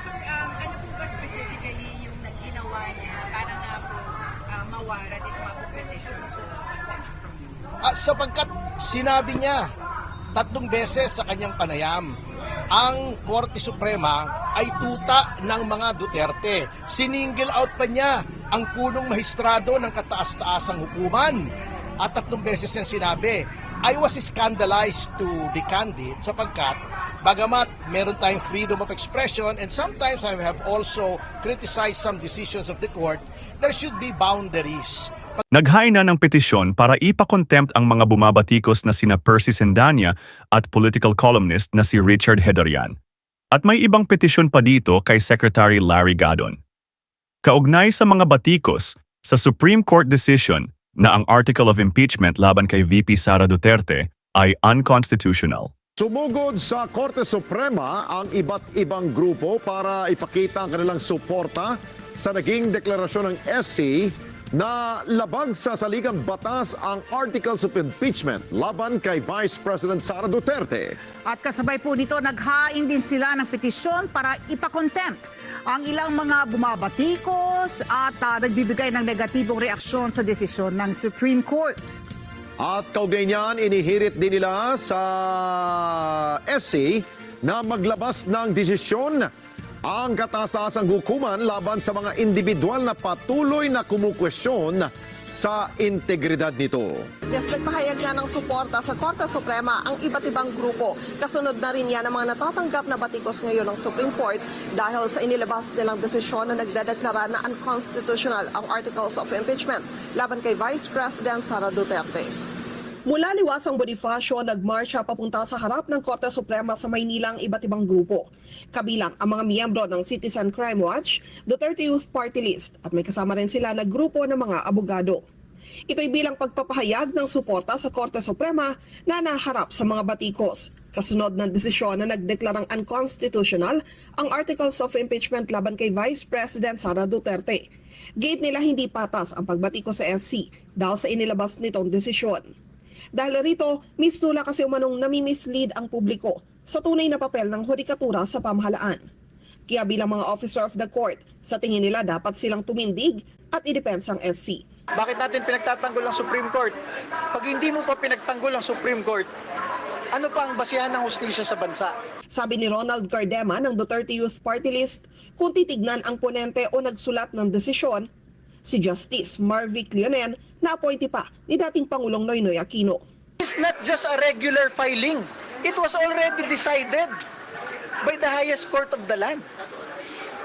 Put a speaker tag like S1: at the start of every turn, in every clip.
S1: sir, um, ano po specifically yung ginawa niya para nga po uh, mawara dito mga competition sa convention from you?
S2: At sapagkat sinabi niya tatlong beses sa kanyang panayam, ang Korte Suprema ay tuta ng mga Duterte. Siningle out pa niya ang punong mahistrado ng kataas-taasang hukuman. At tatlong beses niyang sinabi, I was scandalized to be candid sapagkat bagamat meron tayong freedom of expression and sometimes I have also criticized some decisions of the court, there should be boundaries.
S3: Naghain na ng petisyon para ipakontempt ang mga bumabatikos na sina Percy Sendanya at political columnist na si Richard Hedarian. At may ibang petisyon pa dito kay Secretary Larry Gadon. Kaugnay sa mga batikos, sa Supreme Court decision na ang article of impeachment laban kay VP Sara Duterte ay unconstitutional.
S4: Sumugod sa Korte Suprema ang iba't ibang grupo para ipakita ang kanilang suporta sa naging deklarasyon ng SC na labag sa saligang batas ang Articles of Impeachment laban kay Vice President Sara Duterte.
S5: At kasabay po nito, naghain din sila ng petisyon para ipakontempt ang ilang mga bumabatikos at ah, nagbibigay ng negatibong reaksyon sa desisyon ng Supreme Court.
S4: At kaugnay niyan, inihirit din nila sa SC na maglabas ng desisyon ang katasasang hukuman laban sa mga individual na patuloy na kumukwestiyon sa integridad nito.
S6: Yes, nagpahayag nga ng suporta sa Korte Suprema ang iba't ibang grupo. Kasunod na rin yan ang mga natatanggap na batikos ngayon ng Supreme Court dahil sa inilabas nilang desisyon na nagdedeklara na unconstitutional ang Articles of Impeachment laban kay Vice President Sara Duterte. Mula liwasang Bonifacio, nagmarsya papunta sa harap ng Korte Suprema sa Maynila ang iba't ibang grupo. Kabilang ang mga miyembro ng Citizen Crime Watch, Duterte Youth Party List at may kasama rin sila na grupo ng mga abogado. Ito'y bilang pagpapahayag ng suporta sa Korte Suprema na naharap sa mga batikos. Kasunod ng desisyon na nagdeklarang unconstitutional ang Articles of Impeachment laban kay Vice President Sara Duterte. Gate nila hindi patas ang pagbatiko sa SC dahil sa inilabas nitong desisyon. Dahil rito, misnula kasi umanong nami-mislead ang publiko sa tunay na papel ng hudikatura sa pamahalaan. Kaya bilang mga officer of the court, sa tingin nila dapat silang tumindig at idepensa ang SC.
S7: Bakit natin pinagtatanggol ang Supreme Court? Pag hindi mo pa pinagtanggol ang Supreme Court, ano pa ang basihan ng hustisya sa bansa?
S6: Sabi ni Ronald Cardema ng Duterte Youth Party List, kung titignan ang ponente o nagsulat ng desisyon, si Justice Marvic Leonen na appointee pa ni dating Pangulong Noynoy Aquino.
S7: It's not just a regular filing. It was already decided by the highest court of the land.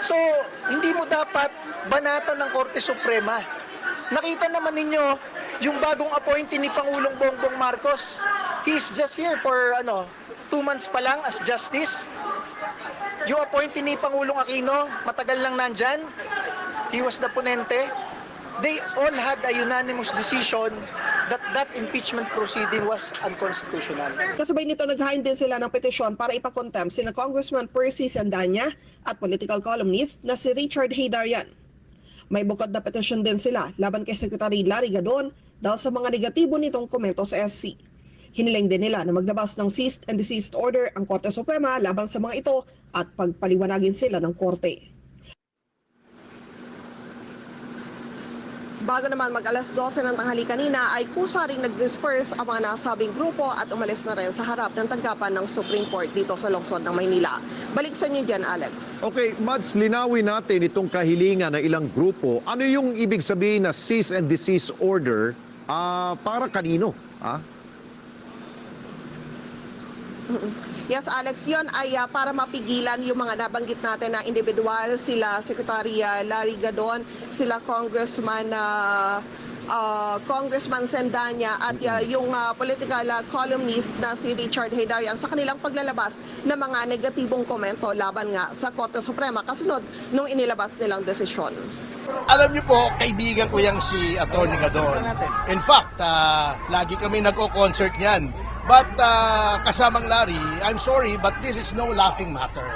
S7: So, hindi mo dapat banatan ng Korte Suprema. Nakita naman ninyo yung bagong appointee ni Pangulong Bongbong Marcos. He's just here for ano, two months pa lang as justice. Yung appointee ni Pangulong Aquino, matagal lang nandyan. He was the ponente. They all had a unanimous decision that that impeachment proceeding was unconstitutional.
S6: Kasabay nito naghain din sila ng petisyon para ipakontempt sina Congressman Percy Sandanya at political columnist na si Richard Haydarian. May bukod na petisyon din sila laban kay Secretary Larry Gadon dahil sa mga negatibo nitong komento sa SC. Hiniling din nila na maglabas ng ceased and desist order ang Korte Suprema laban sa mga ito at pagpaliwanagin sila ng korte. Bago naman mag alas 12 ng tanghali kanina ay kusa ring nag-disperse ang mga nasabing grupo at umalis na rin sa harap ng tanggapan ng Supreme Court dito sa lungsod ng Maynila. Balik sa inyo dyan, Alex.
S4: Okay, Mads, linawin natin itong kahilingan ng ilang grupo. Ano yung ibig sabihin na cease and desist order ah, para kanino? Ah?
S6: Yes, Alex, yon ay ah, para mapigilan yung mga nabanggit natin na individual, sila Secretary ah, Larry Gadon, sila Congressman ah, ah, Congressman Sendanya at ah, yung ah, political ah, columnist na si Richard Haydarian sa kanilang paglalabas ng mga negatibong komento laban nga sa Korte Suprema kasunod nung inilabas nilang desisyon.
S2: Alam niyo po, kaibigan ko yang si Atty. Gadon. In fact, ah, lagi kami nagko-concert niyan. But ah, kasamang Larry, I'm sorry, but this is no laughing matter.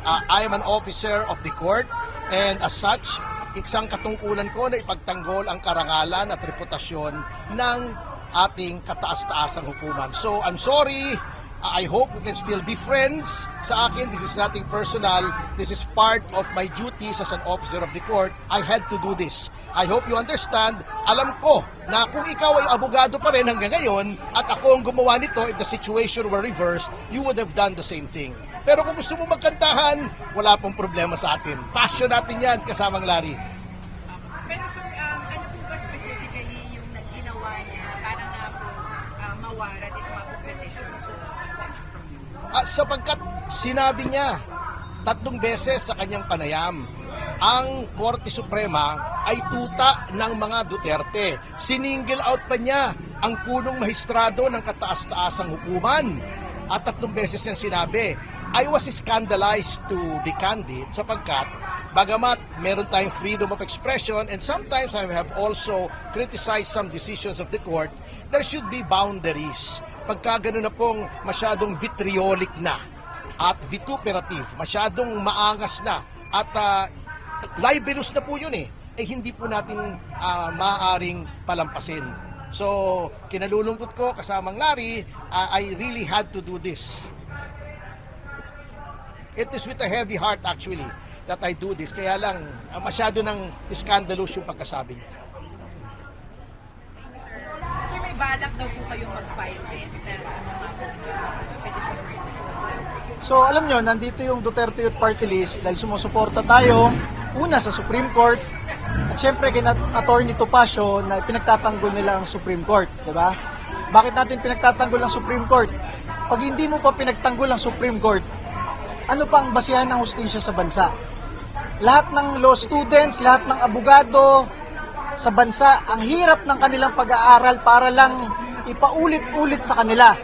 S2: Ah, I am an officer of the court and as such, isang katungkulan ko na ipagtanggol ang karangalan at reputasyon ng ating kataas-taasang hukuman. So, I'm sorry, I hope we can still be friends. Sa akin, this is nothing personal. This is part of my duties as an officer of the court. I had to do this. I hope you understand. Alam ko na kung ikaw ay abogado pa rin hanggang ngayon at ako ang gumawa nito, if the situation were reversed, you would have done the same thing. Pero kung gusto mo magkantahan, wala pong problema sa atin. Passion natin yan, kasamang Larry.
S1: Pero sir, um, ano po specifically yung naginawa niya para nga po uh, mawaran itong mga competition you?
S2: At sapagkat sinabi niya tatlong beses sa kanyang panayam, ang Korte Suprema ay tuta ng mga Duterte. Siningle out pa niya ang punong mahistrado ng kataas-taasang hukuman. At tatlong beses niyang sinabi, I was scandalized to be candid sapagkat bagamat meron tayong freedom of expression and sometimes I have also criticized some decisions of the court, there should be boundaries. Pagka ganun na pong masyadong vitriolic na at vituperative, masyadong maangas na at ah, libelous na po yun eh, eh hindi po natin ah, maaaring palampasin. So, kinalulungkot ko kasamang Larry, ah, I really had to do this. It is with a heavy heart actually that I do this. Kaya lang, ah, masyado ng scandalous yung pagkasabi niya.
S1: Balak daw po kayong mag-file. Pero ano uh?
S8: So alam nyo, nandito yung Duterte Youth Party List dahil sumusuporta tayo una sa Supreme Court at syempre kina Attorney Topacio na pinagtatanggol nila ang Supreme Court, di ba? Bakit natin pinagtatanggol ang Supreme Court? Pag hindi mo pa pinagtanggol ang Supreme Court, ano pa ang basihan ng hustisya sa bansa? Lahat ng law students, lahat ng abogado sa bansa, ang hirap ng kanilang pag-aaral para lang ipaulit-ulit sa kanila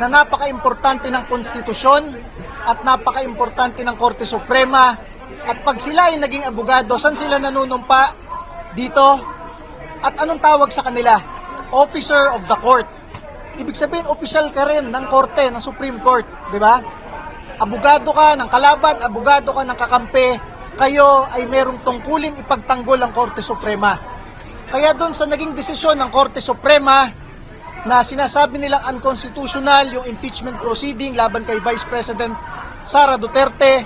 S8: na napaka-importante ng konstitusyon at napaka-importante ng Korte Suprema at pag sila ay naging abogado, saan sila nanunumpa? Dito. At anong tawag sa kanila? Officer of the Court. Ibig sabihin, official ka rin ng Korte, ng Supreme Court, di ba? Abogado ka ng kalaban, abogado ka ng kakampi, kayo ay merong tungkulin ipagtanggol ang Korte Suprema. Kaya doon sa naging desisyon ng Korte Suprema na sinasabi nilang unconstitutional yung impeachment proceeding laban kay Vice President Sara Duterte,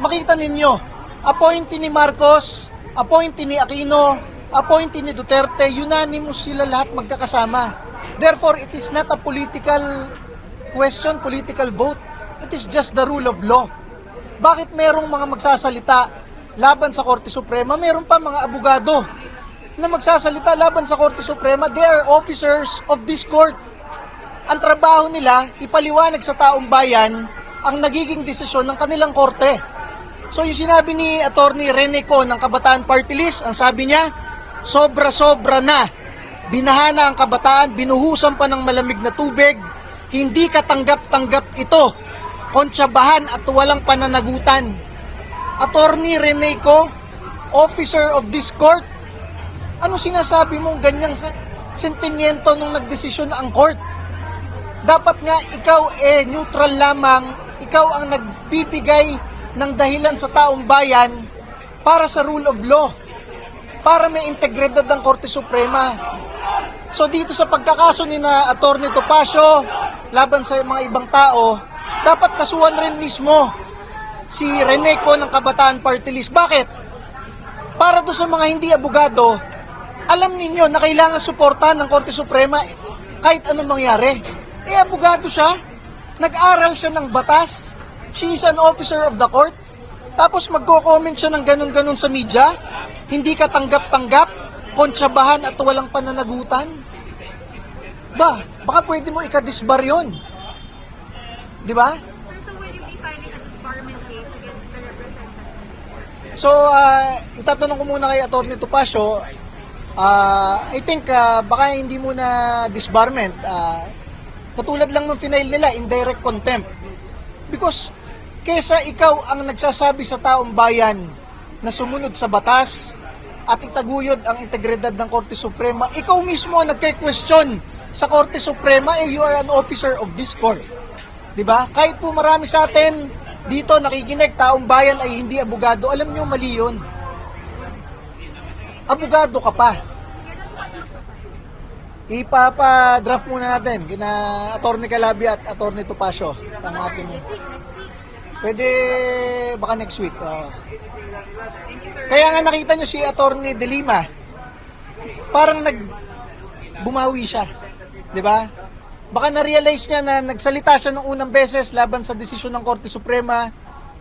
S8: makita ninyo, appointee ni Marcos, appointee ni Aquino, appointee ni Duterte, unanimous sila lahat magkakasama. Therefore, it is not a political question, political vote. It is just the rule of law. Bakit merong mga magsasalita laban sa Korte Suprema, meron pa mga abogado na magsasalita laban sa Korte Suprema, they are officers of this court. Ang trabaho nila, ipaliwanag sa taong bayan ang nagiging desisyon ng kanilang korte. So yung sinabi ni Attorney Rene Co ng Kabataan Party List, ang sabi niya, sobra-sobra na. Binahana ang kabataan, binuhusan pa ng malamig na tubig, hindi katanggap-tanggap ito. Kontsabahan at walang pananagutan. Attorney Rene Co, officer of this court, ano sinasabi mong ganyang se- sentimiento nung nagdesisyon na ang court? Dapat nga ikaw eh neutral lamang, ikaw ang nagbibigay ng dahilan sa taong bayan para sa rule of law, para may integridad ng Korte Suprema. So dito sa pagkakaso ni na Attorney Topacio laban sa mga ibang tao, dapat kasuhan rin mismo si Reneco ng Kabataan Party List. Bakit? Para do sa mga hindi abogado, alam ninyo na kailangan suportahan ng Korte Suprema kahit anong mangyari. Eh, abogado siya. Nag-aral siya ng batas. She is an officer of the court. Tapos magko-comment siya ng ganun-ganun sa media. Hindi ka tanggap-tanggap, kontsabahan at walang pananagutan. Ba, baka pwede mo ikadisbar yun. Di ba? So, uh, itatanong ko muna kay Atty. Topacio, uh, I think uh, baka hindi muna disbarment. Uh, katulad lang ng final nila, indirect contempt. Because kesa ikaw ang nagsasabi sa taong bayan na sumunod sa batas at itaguyod ang integridad ng Korte Suprema, ikaw mismo ang nagke-question sa Korte Suprema, eh you are an officer of this court. 'Di ba? Kahit po marami sa atin dito nakikinig, taong bayan ay hindi abogado, alam niyo mali 'yon. Abogado ka pa. Ipapa-draft muna natin kina Attorney Calabia at Attorney Topacio ang ating Pwede baka next week. oo. Kaya nga nakita nyo si Attorney De Lima, parang nag bumawi siya. 'Di ba? Baka na-realize niya na nagsalita siya nung unang beses laban sa desisyon ng Korte Suprema.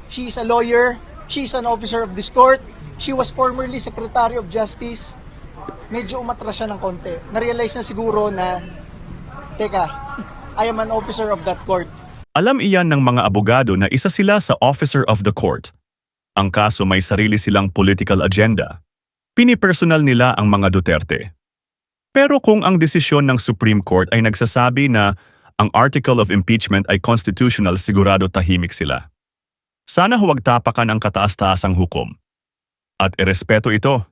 S8: She is a lawyer. She is an officer of this court. She was formerly Secretary of Justice. Medyo umatras siya ng konti. Na-realize na siguro na, teka, I am an officer of that court.
S3: Alam iyan ng mga abogado na isa sila sa officer of the court. Ang kaso may sarili silang political agenda. Pinipersonal nila ang mga Duterte. Pero kung ang desisyon ng Supreme Court ay nagsasabi na ang article of impeachment ay constitutional, sigurado tahimik sila. Sana huwag tapakan ang kataas-taasang hukom. At erespeto ito